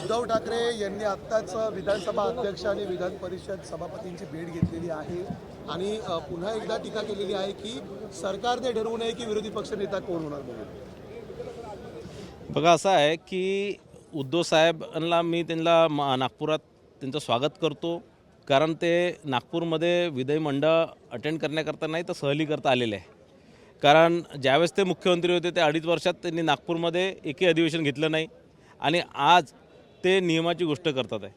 उद्धव ठाकरे यांनी आत्ताच विधानसभा अध्यक्ष आणि विधान परिषद सभापतींची भेट घेतलेली आहे आणि पुन्हा एकदा टीका केलेली आहे की सरकारने ठरवू नये की विरोधी पक्षनेता कोण होणार म्हणून. बघा असं आहे की उद्धव साहेबांना मी त्यांना नागपुरात त्यांचं स्वागत करतो कारण ते नागपूरमध्ये विधिमंडळ अटेंड करण्याकरता नाही तर सहली करता आलेले आहे. कारण ज्यावेळेस ते मुख्यमंत्री होते त्या अडीच वर्षात त्यांनी नागपूरमध्ये एकही अधिवेशन घेतलं नाही. आणि आज ते नियमाची गोष्ट करतात आहे.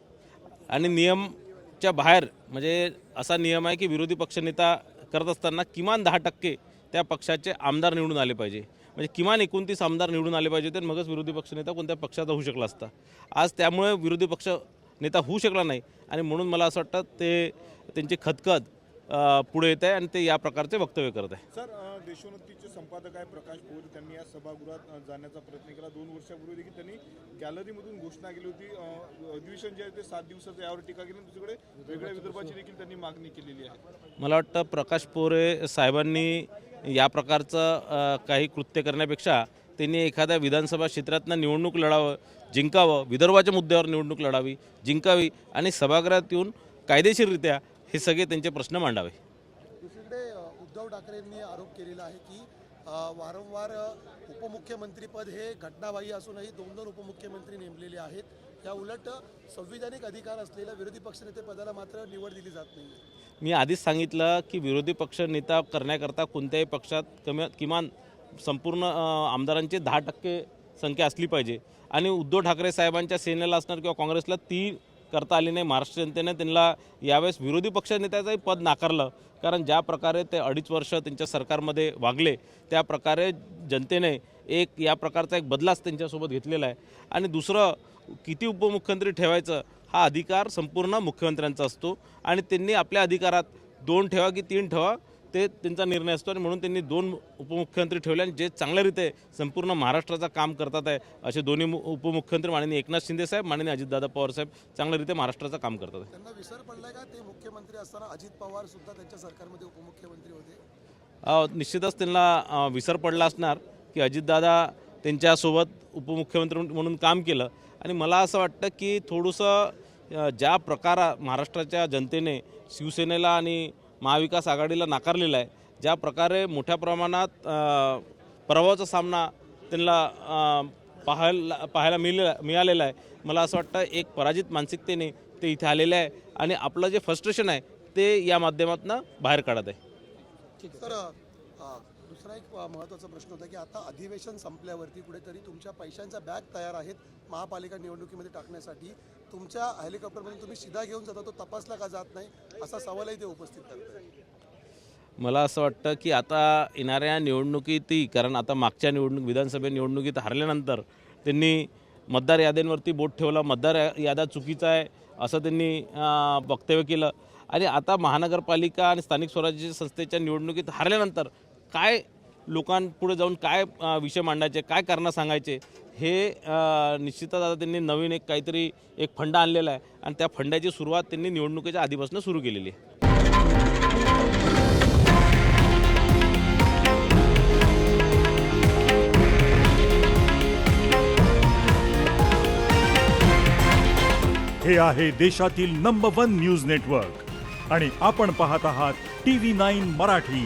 आणि नियमच्या बाहेर म्हणजे असा नियम आहे की विरोधी पक्षनेता करत असताना किमान दहा टक्के त्या पक्षाचे आमदार निवडून आले पाहिजे. म्हणजे किमान एकोणतीस आमदार निवडून आले पाहिजे तर मगच विरोधी पक्षनेता कोणत्या पक्षाचा होऊ शकला असता. आज त्यामुळे विरोधी पक्ष नेता होऊ शकला नाही आणि म्हणून मला असं वाटतं ते त्यांची खतखत पुढे येत आहे आणि ते या प्रकारचे वक्तव्य करत आहे. सर देशोन्नतीचे संपादक आहे प्रकाश पोर त्यांनी या सभागृहात जाण्याचा प्रयत्न केला. दोन वर्षापूर्वी देखील त्यांनी गॅलरीमधून घोषणा केली होती. अधिवेशन जे आहे ते सात दिवसाचं यावर टीका केली दुसरीकडे वेगळ्या विदर्भाची देखील त्यांनी मागणी केलेली आहे. मला वाटतं प्रकाश पोरे साहेबांनी या प्रकारचं काही कृत्य करण्यापेक्षा त्यांनी एखाद्या विधानसभा क्षेत्रातनं निवडणूक लढावं जिंकावं विदर्भाच्या मुद्द्यावर निवडणूक लढावी जिंकावी आणि सभागृहात येऊन कायदेशीररित्या हे सगळे त्यांचे प्रश्न मांडावे. उद्धव ठाकरेंनी आरोप केलेला आहे की वारंवार उपमुख्यमंत्रीपद हे घटनाबाह्य असूनही दोन दोन उपमुख्यमंत्री नेमलेले आहेत. या उलट संविधानिक अधिकार असलेल्या विरोधी पक्षनेते पदाला मात्र निवड दिली जात नाही मी आधीच सांगितलं की विरोधी पक्ष नेता करण्याकरता कोणत्याही पक्षात कमी किमान संपूर्ण आमदारांची दहा टक्के संख्या असली पाहिजे. आणि उद्धव ठाकरे साहेबांच्या सेनेला असणार किंवा काँग्रेसला ती करता आली नाही. महाराष्ट्र जनतेने त्यांना यावेळेस विरोधी पक्षनेत्याचंही पद नाकारलं. कारण ज्या प्रकारे ते अडीच वर्ष त्यांच्या सरकारमध्ये वागले त्या प्रकारे जनतेने एक या प्रकारचा एक बदलाच त्यांच्यासोबत घेतलेला आहे. आणि दुसरं किती उपमुख्यमंत्री ठेवायचं हा अधिकार संपूर्ण मुख्यमंत्र्यांचा असतो. आणि त्यांनी आपल्या अधिकारात दोन ठेवा की तीन ठेवा ते त्यांचा निर्णय असतो आणि म्हणून त्यांनी दोन उपमुख्यमंत्री ठेवले आणि जे चांगल्या रीते संपूर्ण महाराष्ट्राचं काम करतात आहे असे दोन्ही उपमुख्यमंत्री माननीय एकनाथ शिंदे साहेब माननीय अजितदादा पवार साहेब चांगल्या रीते महाराष्ट्राचं काम करतात त्यांना विसर पडलाय का? ते मुख्यमंत्री असताना अजित पवार सुद्धा त्यांच्या सरकारमध्ये उपमुख्यमंत्री होते. निश्चितच त्यांना विसर पडला असणार की अजितदादा त्यांच्यासोबत उपमुख्यमंत्री म्हणून काम केलं. आणि मला असं वाटतं की थोडंसं ज्या प्रकार महाराष्ट्राच्या जनतेने शिवसेनेला आणि महाविकास आघाडीला नाकारलेला आहे. ज्या प्रकारे मोठ्या प्रमाणात प्रभावाचा सामना त्यांना पाहायला पाहायला मिळलेला मिळालेला आहे. मला असं वाटतं एक पराजित मानसिकतेने ते इथे आलेले आहे आणि आपलं जे फ्रस्ट्रेशन आहे ते या माध्यमातून बाहेर काढत आहे. दुसरा एक महत्त्वाचा प्रश्न होता की आता अधिवेशन संपल्यावरती कुठेतरी तुमच्या पैशांच्या बॅग तयार आहेत महापालिका निवडणुकीमध्ये टाकण्यासाठी. तुमच्या हेलिकॉप्टरमधून तुम्ही सीधा घेऊन जाता तो तपासला का जात नाही? असा सवालही ते उपस्थित करतात मला असं वाटतं की आता येणाऱ्या निवडणुकीतही कारण आता मागच्या निवडणूक विधानसभा निवडणुकीत हरल्यानंतर त्यांनी मतदार याद्यांवरती बोट ठेवला. मतदार या- याद्या चुकीचा आहे असं त्यांनी वक्तव्य केलं. आणि आता महानगरपालिका आणि स्थानिक स्वराज्य संस्थेच्या निवडणुकीत हरल्यानंतर काय लोकांपुढे जाऊन काय विषय मांडायचे काय कारणं सांगायचे हे निश्चितच आता त्यांनी नवीन एक काहीतरी एक फंड आणलेला आहे आणि त्या फंडाची सुरुवात त्यांनी निवडणुकीच्या आधीपासून सुरू केलेली आहे. हे आहे देशातील नंबर वन न्यूज नेटवर्क आणि आपण पाहत आहात टी व्ही नाईन मराठी.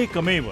एकमेव.